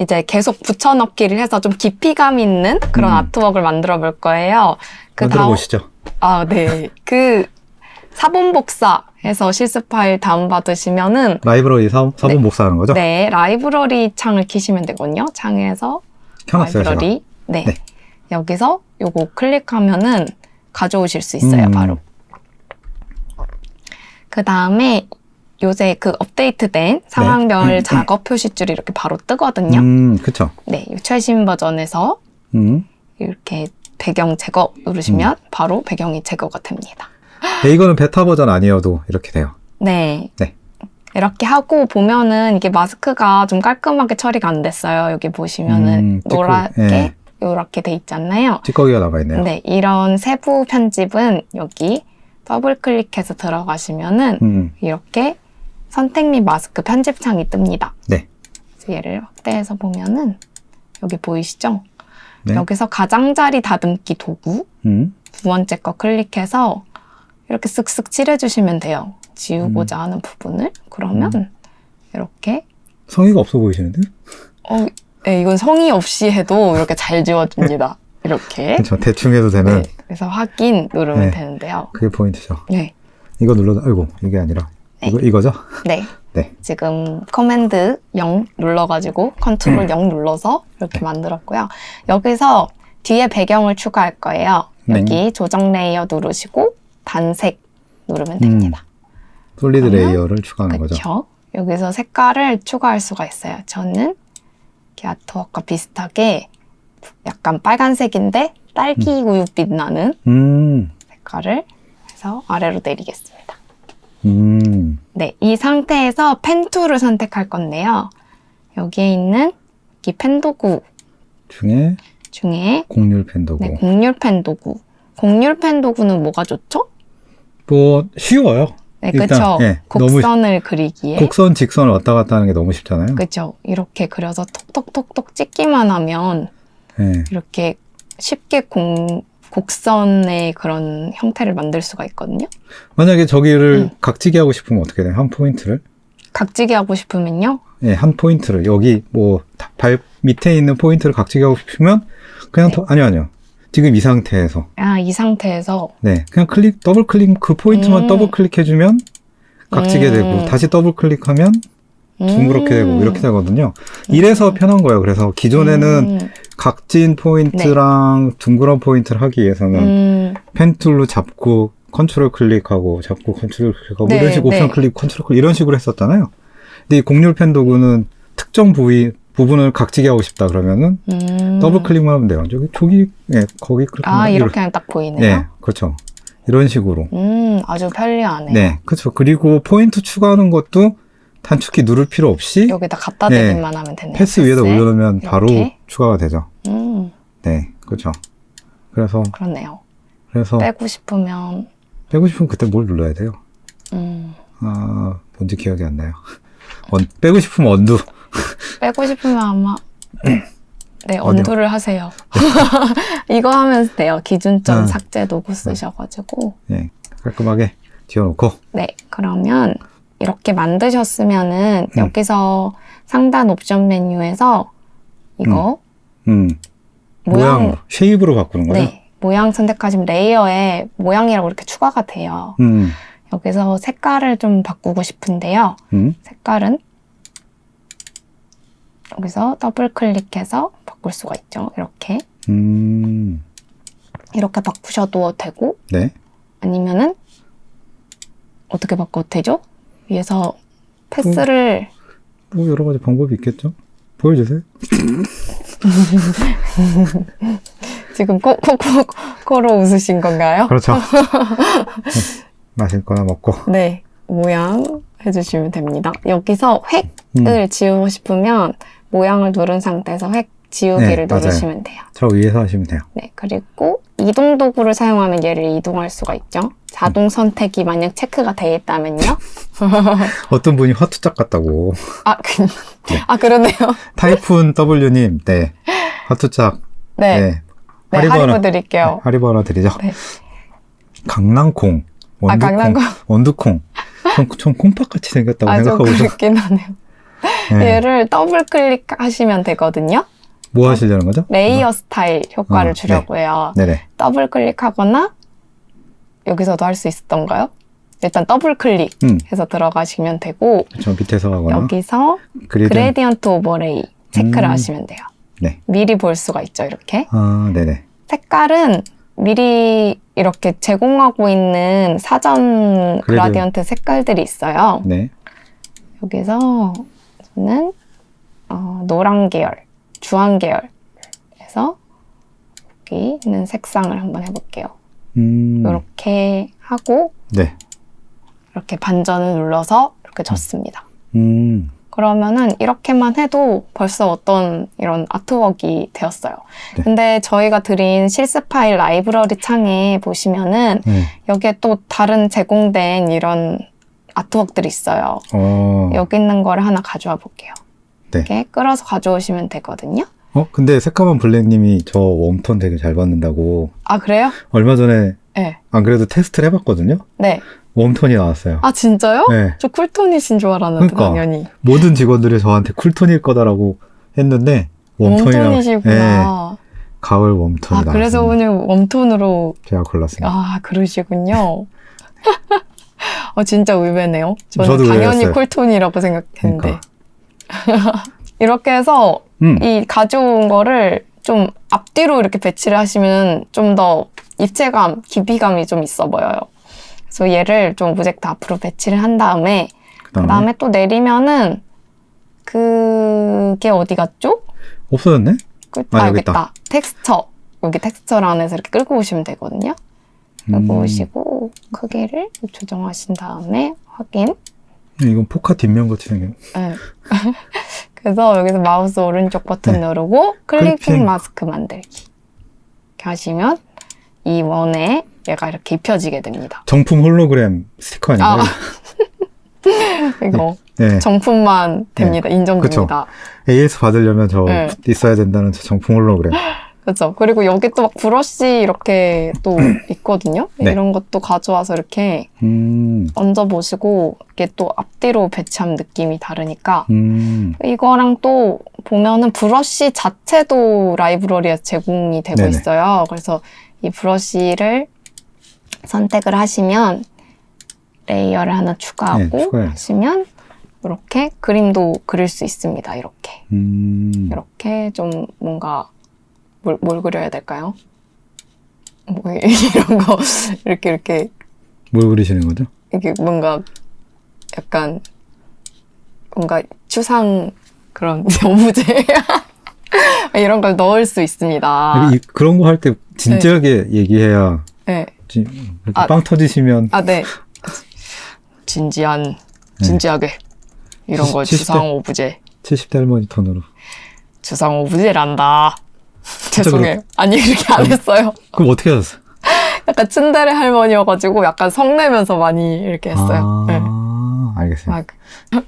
이제 계속 붙여넣기를 해서 좀 깊이감 있는 그런 음. 아트웍을 만들어 볼 거예요. 그 만들어 다음, 보시죠. 아, 네. 그 사본 복사 해서 실습 파일 다운받으시면은 라이브러리 사, 사본 복사하는 거죠? 네, 라이브러리 창을 키시면 되거든요. 창에서 켜놨어요. 라이브러리. 네. 네. 여기서 요거 클릭하면은 가져오실 수 있어요, 음. 바로. 그 다음에 요새 그 업데이트된 상황별 네. 작업 표시줄이 이렇게 바로 뜨거든요. 음, 그쵸. 네, 이 최신 버전에서 음. 이렇게 배경 제거 누르시면 바로 배경이 제거가 됩니다. 네, 이거는 베타 버전 아니어도 이렇게 돼요. 네. 네. 이렇게 하고 보면은 이게 마스크가 좀 깔끔하게 처리가 안 됐어요. 여기 보시면은 음, 찌꺼기, 노랗게 예. 이렇게 돼 있잖아요. 찌꺼기가 남아 있네요. 네, 이런 세부 편집은 여기 더블 클릭해서 들어가시면은 음, 이렇게 선택 및 마스크 편집 창이 뜹니다. 네. 그래서 얘를 확대해서 보면은 여기 보이시죠? 네. 여기서 가장자리 다듬기 도구 음. 두 번째 거 클릭해서 이렇게 쓱쓱 칠해주시면 돼요. 지우고자 하는 부분을. 그러면 음. 이렇게 성의가 없어 보이시는데? 어, 네, 이건 성의 없이 해도 이렇게 잘 지워집니다. 이렇게. 그쵸. 대충 해도 되는 네, 그래서 확인 누르면 네. 되는데요. 그게 포인트죠. 네. 이거 눌러도, 아이고, 이게 아니라. 네. 이거, 이거죠? 네. 네. 지금 커맨드 0 눌러가지고 컨트롤 0 눌러서 이렇게 네. 만들었고요. 여기서 뒤에 배경을 추가할 거예요. 네. 여기 조정 레이어 누르시고 단색 누르면 됩니다. 솔리드 그러면- 레이어를 추가하는 거죠. 그렇죠. 여기서 색깔을 추가할 수가 있어요. 저는 아트웍과 비슷하게 약간 빨간색인데 딸기 우유빛 나는 음, 색깔을 해서 아래로 내리겠습니다. 음, 네, 이 상태에서 펜 툴을 선택할 건데요. 여기에 있는 이 펜 도구 중에 중에 곡률 펜 도구. 네, 곡률 펜 도구. 곡률 펜 도구는 뭐가 좋죠? 뭐, 쉬워요. 네, 그쵸. 예, 곡선을 그리기에. 곡선, 직선을 왔다 갔다 하는 게 너무 쉽잖아요. 그쵸. 이렇게 그려서 톡톡톡톡 찍기만 하면 예. 이렇게 쉽게 공, 곡선의 그런 형태를 만들 수가 있거든요. 만약에 저기를 음. 각지기 하고 싶으면 어떻게 돼요? 한 포인트를? 각지기 하고 싶으면요. 예, 한 포인트를 여기 뭐 발 밑에 있는 포인트를 각지기 하고 싶으면 그냥 네. 더, 아니요 아니요 지금 이 상태에서 아, 이 상태에서 네 그냥 클릭 더블 클릭 그 포인트만 음. 더블 클릭해주면 각지게 음. 되고 다시 더블 클릭하면 둥그렇게 되고 음. 이렇게 되거든요. 이래서 편한 거예요. 그래서 기존에는 음. 각진 포인트랑 둥그런 포인트를 하기 위해서는 음. 펜 툴로 잡고 컨트롤 클릭하고 잡고 컨트롤 클릭하고 네, 이런 식으로 옵션 네. 클릭 컨트롤 클릭 이런 식으로 했었잖아요. 근데 이 곡률 펜 도구는 특정 부위 부분을 각지게 하고 싶다 그러면은 음. 더블 클릭만 하면 돼요. 저기 저기 예 거기 클릭 아, 이렇게 하면 딱 보이네요. 예 그렇죠. 이런 식으로 음, 아주 편리하네요. 네 그렇죠. 그리고 포인트 추가하는 것도 단축키 누를 필요 없이 여기다 갖다 네. 대기만 하면 되네요. 패스 위에다 패스에. 올려놓으면 바로 이렇게. 추가가 되죠. 음, 네 그렇죠. 그래서 그렇네요. 그래서 빼고 싶으면, 빼고 싶으면 그때 뭘 눌러야 돼요? 음, 아 뭔지 기억이 안 나요. 언, 빼고 싶으면 언두. 빼고 싶으면 아마, 네, 어디요? 언두를 하세요. 이거 하면 돼요. 기준점 아. 삭제 도구 쓰셔가지고. 예, 깔끔하게 지워놓고 네, 그러면 이렇게 만드셨으면은 음. 여기서 상단 옵션 메뉴에서 이거 음, 모양, 모양, 쉐입으로 바꾸는 거죠? 네, 모양 선택하시면 레이어에 모양이라고 이렇게 추가가 돼요. 음, 여기서 색깔을 좀 바꾸고 싶은데요. 음, 색깔은 여기서 더블 클릭해서 바꿀 수가 있죠. 이렇게 음, 이렇게 바꾸셔도 되고 네. 아니면은 어떻게 바꿔도 되죠? 위에서 패스를 뭐 여러 가지 방법이 있겠죠? 보여주세요. 지금 코코코로 웃으신 건가요? 그렇죠. 네, 마실 거나 먹고. 네, 모양 해주시면 됩니다. 여기서 음, 획을 지우고 싶으면 모양을 누른 상태에서 획 지우기를 네, 맞아요. 누르시면 돼요. 저 위에서 하시면 돼요. 네, 그리고 이동 도구를 사용하면 얘를 이동할 수가 있죠. 자동 선택이 만약 체크가 되어 있다면요. 어떤 분이 화투짝 같다고. 아, 그, 아 그러네요. 타이푼 W님, 네. 화투짝, 네, 네. 네, 할인부 하나- 드릴게요. 하리보 하나 드리죠. 네. 강낭콩, 아, 원두콩, 강낭콩. 원두콩. 전, 전 콩팥같이 생겼다고 아주 생각하고 있어요. 그렇긴 하네요. 네. 얘를 더블 클릭하시면 되거든요. 뭐 하시려는 거죠? 레이어 스타일 효과를 어, 주려고요. 네네. 더블 클릭하거나 여기서도 할 수 있었던가요? 일단 더블 클릭해서 음, 들어가시면 되고 저 밑에서 하거나. 여기서 그래도. 그레디언트 오버레이 체크를 음. 하시면 돼요. 네. 미리 볼 수가 있죠, 이렇게. 아, 네네. 색깔은 미리 이렇게 제공하고 있는 사전 그래도- 그라디언트 색깔들이 있어요. 네. 여기서 저는 어, 노란 계열, 주황 계열에서 여기 있는 색상을 한번 해볼게요. 음. 이렇게 하고 네. 이렇게 반전을 눌러서 이렇게 졌습니다. 음. 그러면은 이렇게만 해도 벌써 어떤 이런 아트웍이 되었어요. 네. 근데 저희가 드린 실습 파일 라이브러리 창에 보시면은 네. 여기에 또 다른 제공된 이런 아트웍들이 있어요. 어. 여기 있는 거를 하나 가져와 볼게요. 네. 이렇게 끌어서 가져오시면 되거든요. 어, 근데 새까만 블랙님이 저 웜톤 되게 잘 받는다고 아, 그래요? 얼마 전에 네. 안 그래도 테스트를 해봤거든요. 네. 웜톤이 나왔어요. 아, 진짜요? 네. 저 쿨톤이신 줄 알았는데, 그러니까. 당연히. 모든 직원들이 저한테 쿨톤일 거다라고 했는데 웜톤이 웜톤이시구나. 네, 가을 웜톤이 아, 그래서 나왔습니다. 오늘 웜톤으로 제가 골랐습니다. 아, 그러시군요. 어, 진짜 의외네요. 저는 저도 당연히 의외였어요. 쿨톤이라고 생각했는데. 그러니까. 이렇게 해서 음. 이 가져온 거를 좀 앞뒤로 이렇게 배치를 하시면 좀 더 입체감, 깊이감이 좀 있어 보여요. 그래서 얘를 좀 오브젝트 앞으로 배치를 한 다음에 그다음에, 그 다음에 또 내리면은 그게 어디 갔죠? 없어졌네? 그, 아, 아, 여기 있다. 텍스처. 여기 텍스처 안에서 이렇게 끌고 오시면 되거든요. 끌고 음. 오시고 크기를 조정하신 다음에 확인. 이건 포카 뒷면 같이 생겨. 네. 그래서 여기서 마우스 오른쪽 버튼 네. 누르고 클리핑 클리핑. 마스크 만들기. 이렇게 하시면 이 원에 얘가 이렇게 입혀지게 됩니다. 정품 홀로그램 스티커 아닌가요? 이거 네. 정품만 됩니다. 인정됩니다. AS 받으려면 저 네. 있어야 된다는 저 정품 홀로그램. 그렇죠. 그리고 여기 또 막 브러쉬 이렇게 또 있거든요. 네. 이런 것도 가져와서 이렇게 음, 얹어보시고 이게 또 앞뒤로 배치하면 느낌이 다르니까 음, 이거랑 또 보면은 브러쉬 자체도 라이브러리에서 제공이 되고 네네. 있어요. 그래서 이 브러쉬를 선택을 하시면 레이어를 하나 추가하고 네. 하시면 이렇게 그림도 그릴 수 있습니다. 이렇게 음. 이렇게 좀 뭔가 뭘, 뭘 그려야 될까요? 뭐 이런 거 이렇게 이렇게 뭘 그리시는 거죠? 이게 뭔가 약간 뭔가 추상 그런 오브제 이런 걸 넣을 수 있습니다. 이- 그런 거 할 때 진지하게 얘기해야 네. 지- 아. 빵 터지시면 아, 네. 진지한, 진지하게 이런 걸 70대. 추상 오브제, 70대 할머니 톤으로. 추상 오브제란다. 죄송해요. 아니 이렇게 안 했어요. 그럼 어떻게 하셨어요? 약간 츤데레 할머니여가지고 약간 성내면서 많이 이렇게 했어요. 네. 아, 알겠습니다. 막,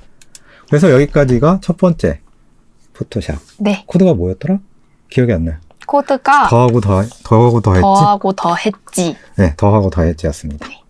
그래서 여기까지가 첫 번째 포토샵. 네. 코드가 뭐였더라? 기억이 안 나요. 코드가 더하고 더, 더하고 더 했지? 더하고 더 했지. 네, 더하고 더 했지였습니다. 네.